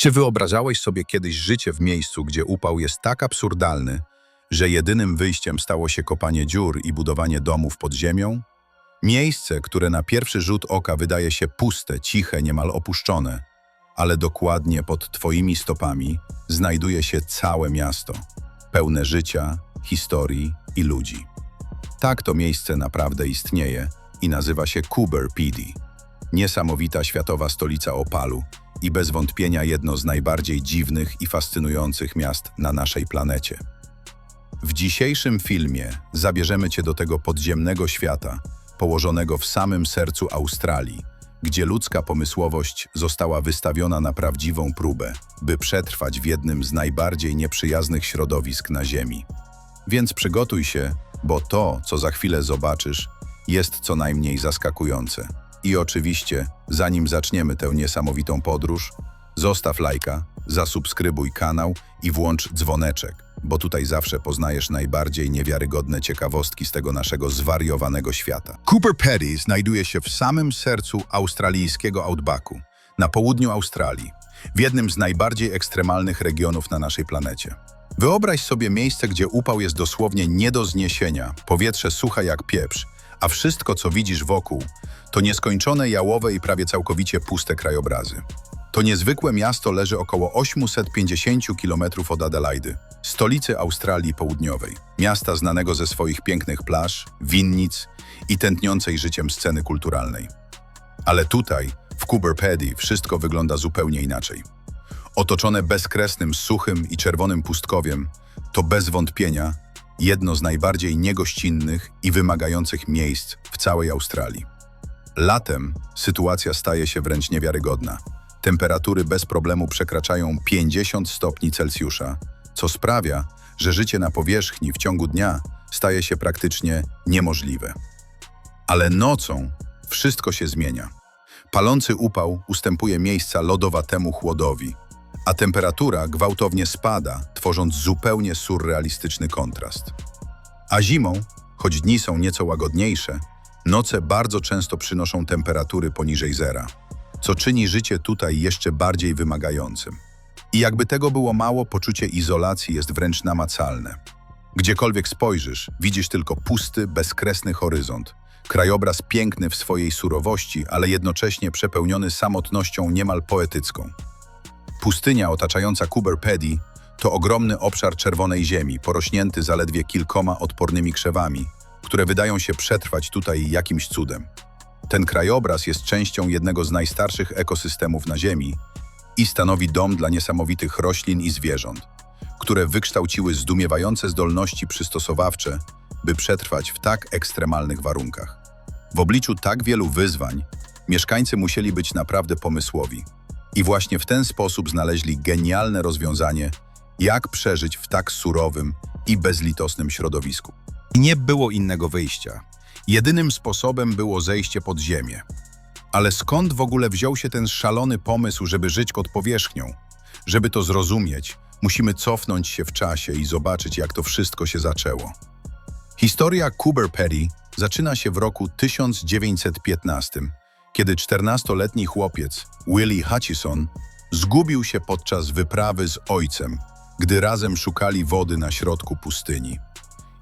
Czy wyobrażałeś sobie kiedyś życie w miejscu, gdzie upał jest tak absurdalny, że jedynym wyjściem stało się kopanie dziur i budowanie domów pod ziemią? Miejsce, które na pierwszy rzut oka wydaje się puste, ciche, niemal opuszczone, ale dokładnie pod twoimi stopami znajduje się całe miasto, pełne życia, historii i ludzi. Tak to miejsce naprawdę istnieje i nazywa się Cooper PD. Niesamowita światowa stolica opalu i bez wątpienia jedno z najbardziej dziwnych i fascynujących miast na naszej planecie. W dzisiejszym filmie zabierzemy Cię do tego podziemnego świata, położonego w samym sercu Australii, gdzie ludzka pomysłowość została wystawiona na prawdziwą próbę, by przetrwać w jednym z najbardziej nieprzyjaznych środowisk na Ziemi. Więc przygotuj się, bo to, co za chwilę zobaczysz, jest co najmniej zaskakujące. I oczywiście, zanim zaczniemy tę niesamowitą podróż, zostaw lajka, zasubskrybuj kanał i włącz dzwoneczek, bo tutaj zawsze poznajesz najbardziej niewiarygodne ciekawostki z tego naszego zwariowanego świata. Cooper Pedy znajduje się w samym sercu australijskiego outbacku, na południu Australii, w jednym z najbardziej ekstremalnych regionów na naszej planecie. Wyobraź sobie miejsce, gdzie upał jest dosłownie nie do zniesienia, powietrze suche jak pieprz, a wszystko, co widzisz wokół, to nieskończone jałowe i prawie całkowicie puste krajobrazy. To niezwykłe miasto leży około 850 km od Adelaidy, stolicy Australii Południowej. Miasta znanego ze swoich pięknych plaż, winnic i tętniącej życiem sceny kulturalnej. Ale tutaj, w Cooper Pedy, wszystko wygląda zupełnie inaczej. Otoczone bezkresnym, suchym i czerwonym pustkowiem, to bez wątpienia jedno z najbardziej niegościnnych i wymagających miejsc w całej Australii. Latem sytuacja staje się wręcz niewiarygodna. Temperatury bez problemu przekraczają 50 stopni Celsjusza, co sprawia, że życie na powierzchni w ciągu dnia staje się praktycznie niemożliwe. Ale nocą wszystko się zmienia. Palący upał ustępuje miejsca lodowatemu chłodowi, a temperatura gwałtownie spada, tworząc zupełnie surrealistyczny kontrast. A zimą, choć dni są nieco łagodniejsze, noce bardzo często przynoszą temperatury poniżej zera, co czyni życie tutaj jeszcze bardziej wymagającym. I jakby tego było mało, poczucie izolacji jest wręcz namacalne. Gdziekolwiek spojrzysz, widzisz tylko pusty, bezkresny horyzont. Krajobraz piękny w swojej surowości, ale jednocześnie przepełniony samotnością niemal poetycką. Pustynia otaczająca Cooper Pedy to ogromny obszar czerwonej ziemi, porośnięty zaledwie kilkoma odpornymi krzewami, które wydają się przetrwać tutaj jakimś cudem. Ten krajobraz jest częścią jednego z najstarszych ekosystemów na Ziemi i stanowi dom dla niesamowitych roślin i zwierząt, które wykształciły zdumiewające zdolności przystosowawcze, by przetrwać w tak ekstremalnych warunkach. W obliczu tak wielu wyzwań, mieszkańcy musieli być naprawdę pomysłowi. I właśnie w ten sposób znaleźli genialne rozwiązanie, jak przeżyć w tak surowym i bezlitosnym środowisku. Nie było innego wyjścia. Jedynym sposobem było zejście pod ziemię. Ale skąd w ogóle wziął się ten szalony pomysł, żeby żyć pod powierzchnią? Żeby to zrozumieć, musimy cofnąć się w czasie i zobaczyć, jak to wszystko się zaczęło. Historia Cooper Pedy zaczyna się w roku 1915, kiedy 14-letni chłopiec, Willie Hutchison, zgubił się podczas wyprawy z ojcem, gdy razem szukali wody na środku pustyni.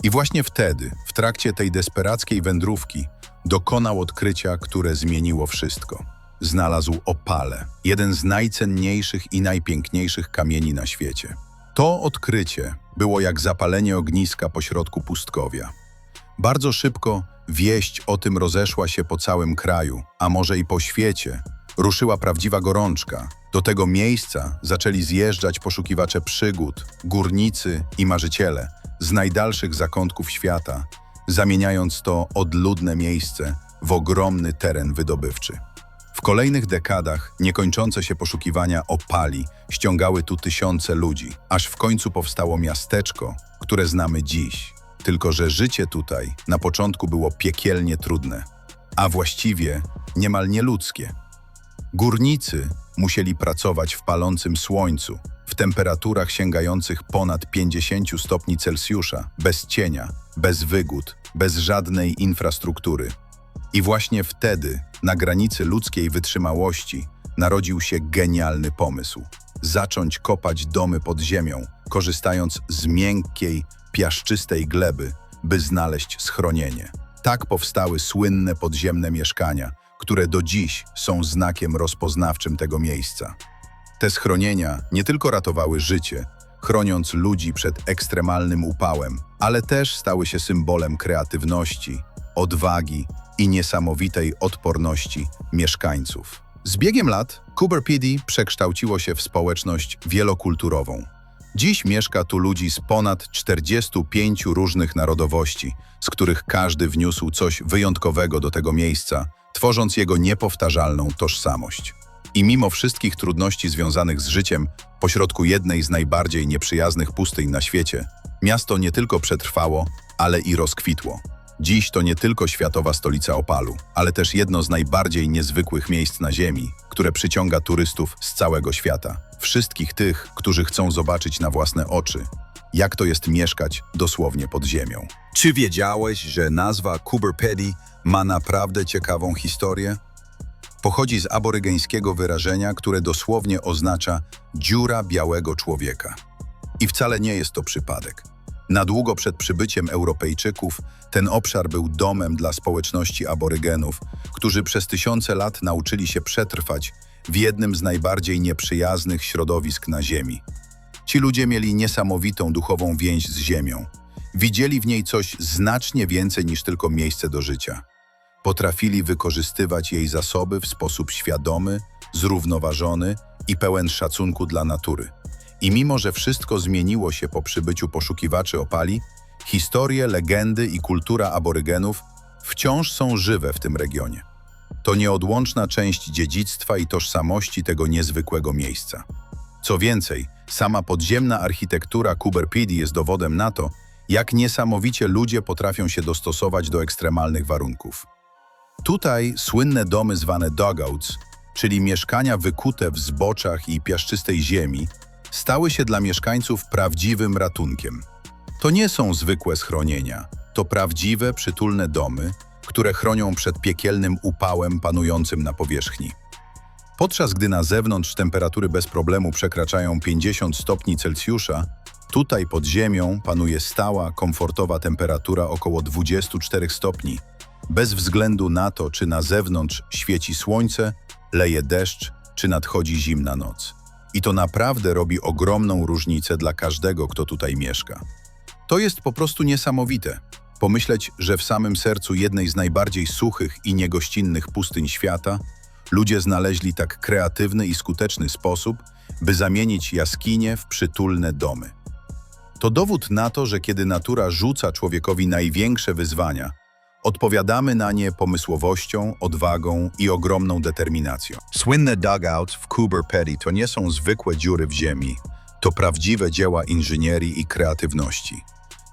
I właśnie wtedy, w trakcie tej desperackiej wędrówki, dokonał odkrycia, które zmieniło wszystko. Znalazł opale, jeden z najcenniejszych i najpiękniejszych kamieni na świecie. To odkrycie było jak zapalenie ogniska pośrodku pustkowia. Bardzo szybko wieść o tym rozeszła się po całym kraju, a może i po świecie. Ruszyła prawdziwa gorączka. Do tego miejsca zaczęli zjeżdżać poszukiwacze przygód, górnicy i marzyciele z najdalszych zakątków świata, zamieniając to odludne miejsce w ogromny teren wydobywczy. W kolejnych dekadach niekończące się poszukiwania opali ściągały tu tysiące ludzi, aż w końcu powstało miasteczko, które znamy dziś. Tylko, że życie tutaj na początku było piekielnie trudne, a właściwie niemal nieludzkie. Górnicy musieli pracować w palącym słońcu, w temperaturach sięgających ponad 50 stopni Celsjusza, bez cienia, bez wygód, bez żadnej infrastruktury. I właśnie wtedy, na granicy ludzkiej wytrzymałości, narodził się genialny pomysł. zacząć kopać domy pod ziemią, korzystając z miękkiej, piaszczystej gleby, by znaleźć schronienie. Tak powstały słynne podziemne mieszkania, które do dziś są znakiem rozpoznawczym tego miejsca. Te schronienia nie tylko ratowały życie, chroniąc ludzi przed ekstremalnym upałem, ale też stały się symbolem kreatywności, odwagi i niesamowitej odporności mieszkańców. Z biegiem lat Cooper PD przekształciło się w społeczność wielokulturową. Dziś mieszka tu ludzi z ponad 45 różnych narodowości, z których każdy wniósł coś wyjątkowego do tego miejsca, tworząc jego niepowtarzalną tożsamość. I mimo wszystkich trudności związanych z życiem pośrodku jednej z najbardziej nieprzyjaznych pustyń na świecie, miasto nie tylko przetrwało, ale i rozkwitło. Dziś to nie tylko światowa stolica opalu, ale też jedno z najbardziej niezwykłych miejsc na Ziemi, które przyciąga turystów z całego świata. Wszystkich tych, którzy chcą zobaczyć na własne oczy, jak to jest mieszkać dosłownie pod ziemią. Czy wiedziałeś, że nazwa Cooper Pedy ma naprawdę ciekawą historię? Pochodzi z aborygeńskiego wyrażenia, które dosłownie oznacza dziura białego człowieka. I wcale nie jest to przypadek. Na długo przed przybyciem Europejczyków ten obszar był domem dla społeczności aborygenów, którzy przez tysiące lat nauczyli się przetrwać w jednym z najbardziej nieprzyjaznych środowisk na Ziemi. Ci ludzie mieli niesamowitą duchową więź z ziemią. Widzieli w niej coś znacznie więcej niż tylko miejsce do życia. Potrafili wykorzystywać jej zasoby w sposób świadomy, zrównoważony i pełen szacunku dla natury. I mimo, że wszystko zmieniło się po przybyciu poszukiwaczy opali, historie, legendy i kultura aborygenów wciąż są żywe w tym regionie. To nieodłączna część dziedzictwa i tożsamości tego niezwykłego miejsca. Co więcej, sama podziemna architektura Pedy jest dowodem na to, jak niesamowicie ludzie potrafią się dostosować do ekstremalnych warunków. Tutaj słynne domy zwane dugouts, czyli mieszkania wykute w zboczach i piaszczystej ziemi, stały się dla mieszkańców prawdziwym ratunkiem. To nie są zwykłe schronienia, to prawdziwe, przytulne domy, które chronią przed piekielnym upałem panującym na powierzchni. Podczas gdy na zewnątrz temperatury bez problemu przekraczają 50 stopni Celsjusza, tutaj pod ziemią panuje stała, komfortowa temperatura około 24 stopni, bez względu na to, czy na zewnątrz świeci słońce, leje deszcz, czy nadchodzi zimna noc. I to naprawdę robi ogromną różnicę dla każdego, kto tutaj mieszka. To jest po prostu niesamowite. Pomyśleć, że w samym sercu jednej z najbardziej suchych i niegościnnych pustyń świata ludzie znaleźli tak kreatywny i skuteczny sposób, by zamienić jaskinie w przytulne domy. To dowód na to, że kiedy natura rzuca człowiekowi największe wyzwania, odpowiadamy na nie pomysłowością, odwagą i ogromną determinacją. Słynne dugouts w Cooper Pedy to nie są zwykłe dziury w ziemi, to prawdziwe dzieła inżynierii i kreatywności.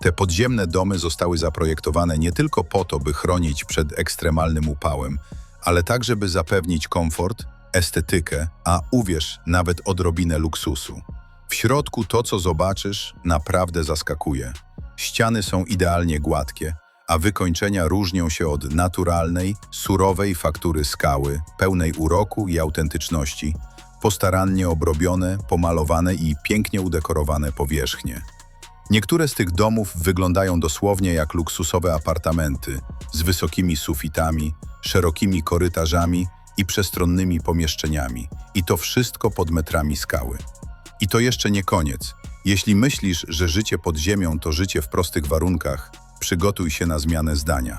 Te podziemne domy zostały zaprojektowane nie tylko po to, by chronić przed ekstremalnym upałem, ale także by zapewnić komfort, estetykę, a uwierz, nawet odrobinę luksusu. W środku to, co zobaczysz, naprawdę zaskakuje. Ściany są idealnie gładkie, a wykończenia różnią się od naturalnej, surowej faktury skały, pełnej uroku i autentyczności, postarannie obrobione, pomalowane i pięknie udekorowane powierzchnie. Niektóre z tych domów wyglądają dosłownie jak luksusowe apartamenty z wysokimi sufitami, szerokimi korytarzami i przestronnymi pomieszczeniami. I to wszystko pod metrami skały. I to jeszcze nie koniec. Jeśli myślisz, że życie pod ziemią to życie w prostych warunkach, przygotuj się na zmianę zdania.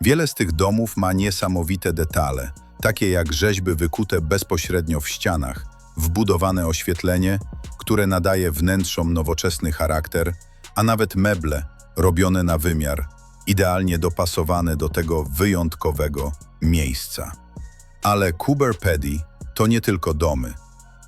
Wiele z tych domów ma niesamowite detale, takie jak rzeźby wykute bezpośrednio w ścianach, wbudowane oświetlenie, które nadaje wnętrzom nowoczesny charakter, a nawet meble robione na wymiar, idealnie dopasowane do tego wyjątkowego miejsca. Ale Cooper Pedy to nie tylko domy.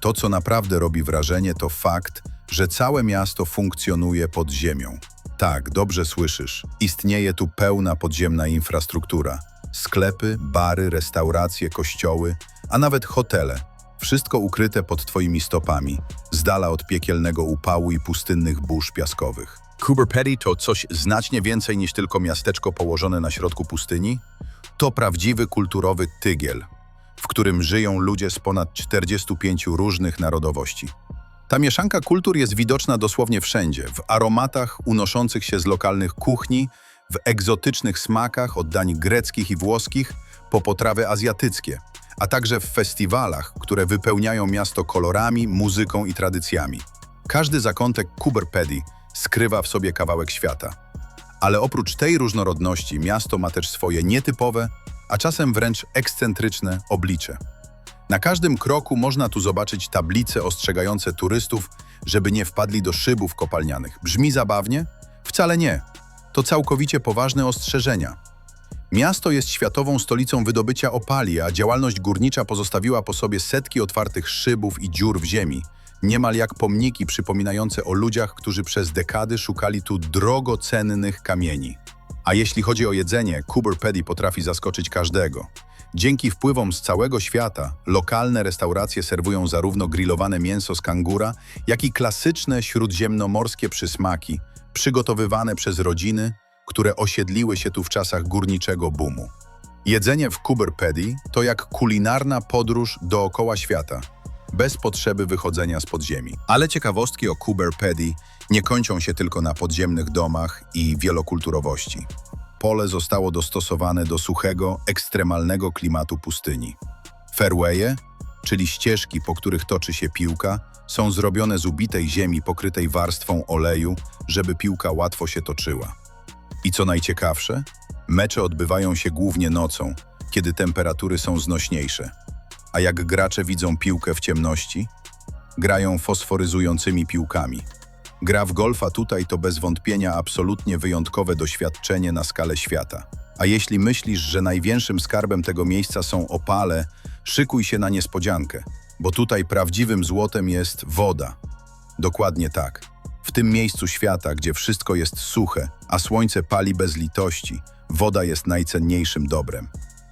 To, co naprawdę robi wrażenie, to fakt, że całe miasto funkcjonuje pod ziemią. Tak, dobrze słyszysz. Istnieje tu pełna podziemna infrastruktura. Sklepy, bary, restauracje, kościoły, a nawet hotele. Wszystko ukryte pod twoimi stopami, z dala od piekielnego upału i pustynnych burz piaskowych. Cooper to coś znacznie więcej niż tylko miasteczko położone na środku pustyni. To prawdziwy kulturowy tygiel, w którym żyją ludzie z ponad 45 różnych narodowości. Ta mieszanka kultur jest widoczna dosłownie wszędzie, w aromatach unoszących się z lokalnych kuchni, w egzotycznych smakach od dań greckich i włoskich po potrawy azjatyckie, a także w festiwalach, które wypełniają miasto kolorami, muzyką i tradycjami. Każdy zakątek Kuberpedi skrywa w sobie kawałek świata. Ale oprócz tej różnorodności miasto ma też swoje nietypowe, a czasem wręcz ekscentryczne oblicze. Na każdym kroku można tu zobaczyć tablice ostrzegające turystów, żeby nie wpadli do szybów kopalnianych. Brzmi zabawnie? Wcale nie. To całkowicie poważne ostrzeżenia. Miasto jest światową stolicą wydobycia opali, a działalność górnicza pozostawiła po sobie setki otwartych szybów i dziur w ziemi, niemal jak pomniki przypominające o ludziach, którzy przez dekady szukali tu drogocennych kamieni. A jeśli chodzi o jedzenie, Cooper Paddy potrafi zaskoczyć każdego. Dzięki wpływom z całego świata, lokalne restauracje serwują zarówno grillowane mięso z kangura, jak i klasyczne śródziemnomorskie przysmaki, przygotowywane przez rodziny, które osiedliły się tu w czasach górniczego boomu. Jedzenie w Paddy to jak kulinarna podróż dookoła świata, bez potrzeby wychodzenia z podziemi. Ale ciekawostki o Paddy nie kończą się tylko na podziemnych domach i wielokulturowości. Pole zostało dostosowane do suchego, ekstremalnego klimatu pustyni. Fairwaye, czyli ścieżki, po których toczy się piłka, są zrobione z ubitej ziemi pokrytej warstwą oleju, żeby piłka łatwo się toczyła. I co najciekawsze, mecze odbywają się głównie nocą, kiedy temperatury są znośniejsze. A jak gracze widzą piłkę w ciemności? Grają fosforyzującymi piłkami. Gra w golfa tutaj to bez wątpienia absolutnie wyjątkowe doświadczenie na skalę świata. A jeśli myślisz, że największym skarbem tego miejsca są opale, szykuj się na niespodziankę, bo tutaj prawdziwym złotem jest woda. Dokładnie tak. W tym miejscu świata, gdzie wszystko jest suche, a słońce pali bez litości, woda jest najcenniejszym dobrem.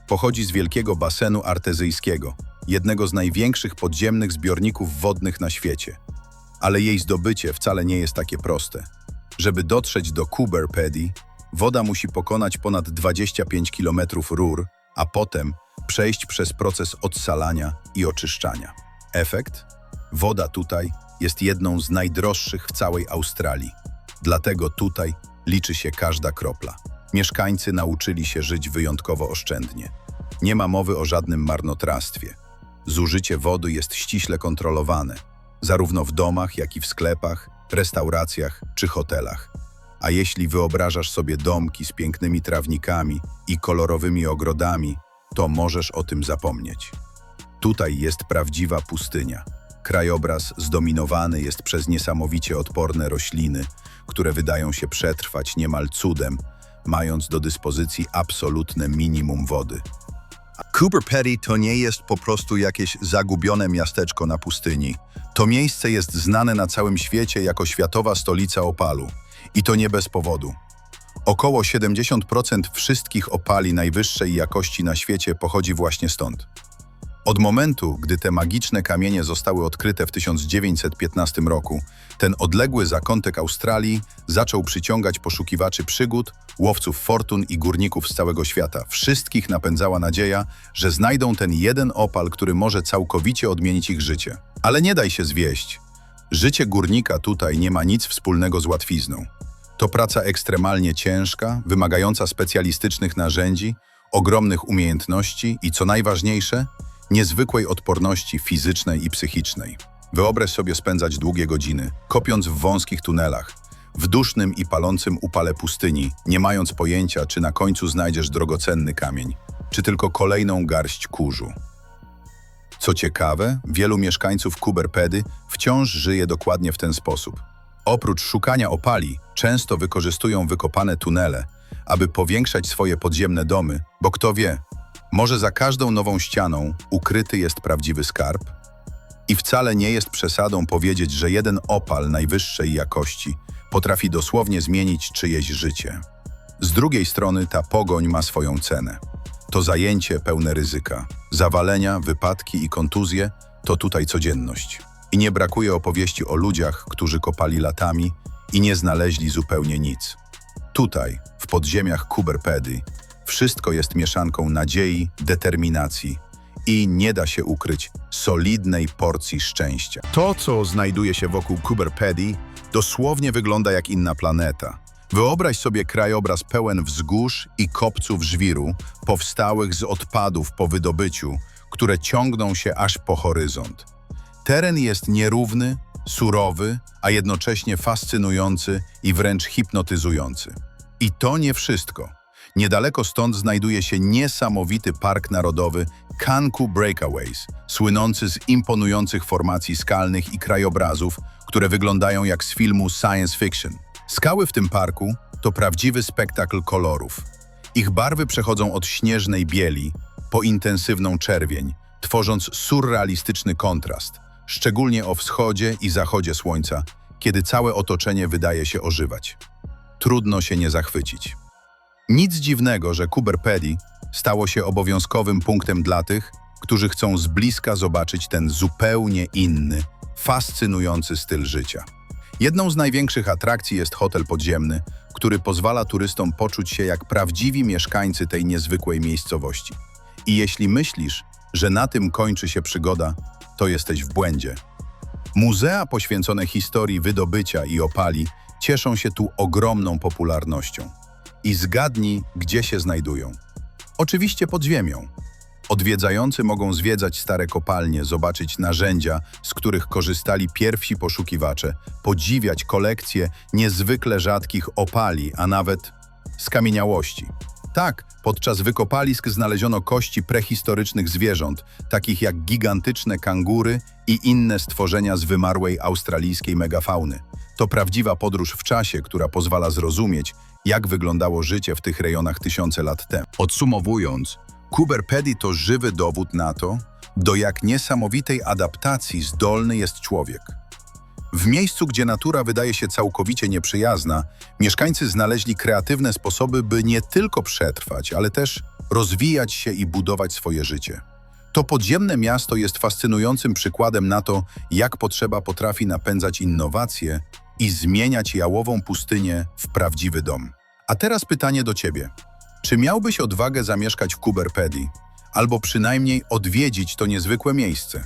Pochodzi z wielkiego basenu artezyjskiego, jednego z największych podziemnych zbiorników wodnych na świecie. Ale jej zdobycie wcale nie jest takie proste. Żeby dotrzeć do Cooper Paddy, woda musi pokonać ponad 25 km rur, a potem przejść przez proces odsalania i oczyszczania. Efekt? Woda tutaj jest jedną z najdroższych w całej Australii. Dlatego tutaj liczy się każda kropla. Mieszkańcy nauczyli się żyć wyjątkowo oszczędnie. Nie ma mowy o żadnym marnotrawstwie. Zużycie wody jest ściśle kontrolowane, zarówno w domach, jak i w sklepach, restauracjach czy hotelach. A jeśli wyobrażasz sobie domki z pięknymi trawnikami i kolorowymi ogrodami, to możesz o tym zapomnieć. Tutaj jest prawdziwa pustynia. Krajobraz zdominowany jest przez niesamowicie odporne rośliny, które wydają się przetrwać niemal cudem, mając do dyspozycji absolutne minimum wody. Cooper Petty to nie jest po prostu jakieś zagubione miasteczko na pustyni. To miejsce jest znane na całym świecie jako światowa stolica opalu. I to nie bez powodu. Około 70% wszystkich opali najwyższej jakości na świecie pochodzi właśnie stąd. Od momentu, gdy te magiczne kamienie zostały odkryte w 1915 roku, ten odległy zakątek Australii zaczął przyciągać poszukiwaczy przygód, łowców fortun i górników z całego świata. Wszystkich napędzała nadzieja, że znajdą ten jeden opal, który może całkowicie odmienić ich życie. Ale nie daj się zwieść. Życie górnika tutaj nie ma nic wspólnego z łatwizną. To praca ekstremalnie ciężka, wymagająca specjalistycznych narzędzi, ogromnych umiejętności i co najważniejsze, niezwykłej odporności fizycznej i psychicznej. Wyobraź sobie spędzać długie godziny, kopiąc w wąskich tunelach, w dusznym i palącym upale pustyni, nie mając pojęcia, czy na końcu znajdziesz drogocenny kamień, czy tylko kolejną garść kurzu. Co ciekawe, wielu mieszkańców Kuberpedy wciąż żyje dokładnie w ten sposób. Oprócz szukania opali, często wykorzystują wykopane tunele, aby powiększać swoje podziemne domy, bo kto wie, może za każdą nową ścianą ukryty jest prawdziwy skarb? I wcale nie jest przesadą powiedzieć, że jeden opal najwyższej jakości potrafi dosłownie zmienić czyjeś życie. Z drugiej strony ta pogoń ma swoją cenę. To zajęcie pełne ryzyka. Zawalenia, wypadki i kontuzje to tutaj codzienność. I nie brakuje opowieści o ludziach, którzy kopali latami i nie znaleźli zupełnie nic. Tutaj, w podziemiach Kuberpedy, wszystko jest mieszanką nadziei, determinacji i, nie da się ukryć, solidnej porcji szczęścia. To, co znajduje się wokół Pedy, dosłownie wygląda jak inna planeta. Wyobraź sobie krajobraz pełen wzgórz i kopców żwiru, powstałych z odpadów po wydobyciu, które ciągną się aż po horyzont. Teren jest nierówny, surowy, a jednocześnie fascynujący i wręcz hipnotyzujący. I to nie wszystko. Niedaleko stąd znajduje się niesamowity park narodowy Kanku Breakaways, słynący z imponujących formacji skalnych i krajobrazów, które wyglądają jak z filmu science fiction. Skały w tym parku to prawdziwy spektakl kolorów. Ich barwy przechodzą od śnieżnej bieli po intensywną czerwień, tworząc surrealistyczny kontrast, szczególnie o wschodzie i zachodzie słońca, kiedy całe otoczenie wydaje się ożywać. Trudno się nie zachwycić. Nic dziwnego, że Cooper Pedy stało się obowiązkowym punktem dla tych, którzy chcą z bliska zobaczyć ten zupełnie inny, fascynujący styl życia. Jedną z największych atrakcji jest hotel podziemny, który pozwala turystom poczuć się jak prawdziwi mieszkańcy tej niezwykłej miejscowości. I jeśli myślisz, że na tym kończy się przygoda, to jesteś w błędzie. Muzea poświęcone historii wydobycia i opali cieszą się tu ogromną popularnością. I zgadnij, gdzie się znajdują. Oczywiście pod ziemią. Odwiedzający mogą zwiedzać stare kopalnie, zobaczyć narzędzia, z których korzystali pierwsi poszukiwacze, podziwiać kolekcje niezwykle rzadkich opali, a nawet skamieniałości. Tak, podczas wykopalisk znaleziono kości prehistorycznych zwierząt, takich jak gigantyczne kangury i inne stworzenia z wymarłej australijskiej megafauny. To prawdziwa podróż w czasie, która pozwala zrozumieć, jak wyglądało życie w tych rejonach tysiące lat temu. Podsumowując, Cooper Pedy to żywy dowód na to, do jak niesamowitej adaptacji zdolny jest człowiek. W miejscu, gdzie natura wydaje się całkowicie nieprzyjazna, mieszkańcy znaleźli kreatywne sposoby, by nie tylko przetrwać, ale też rozwijać się i budować swoje życie. To podziemne miasto jest fascynującym przykładem na to, jak potrzeba potrafi napędzać innowacje i zmieniać jałową pustynię w prawdziwy dom. A teraz pytanie do Ciebie. Czy miałbyś odwagę zamieszkać w Kuberpedii, albo przynajmniej odwiedzić to niezwykłe miejsce?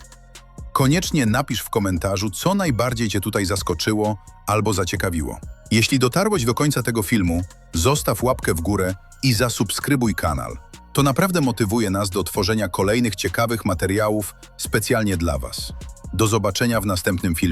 Koniecznie napisz w komentarzu, co najbardziej Cię tutaj zaskoczyło albo zaciekawiło. Jeśli dotarłeś do końca tego filmu, zostaw łapkę w górę i zasubskrybuj kanał. To naprawdę motywuje nas do tworzenia kolejnych ciekawych materiałów specjalnie dla Was. Do zobaczenia w następnym filmie.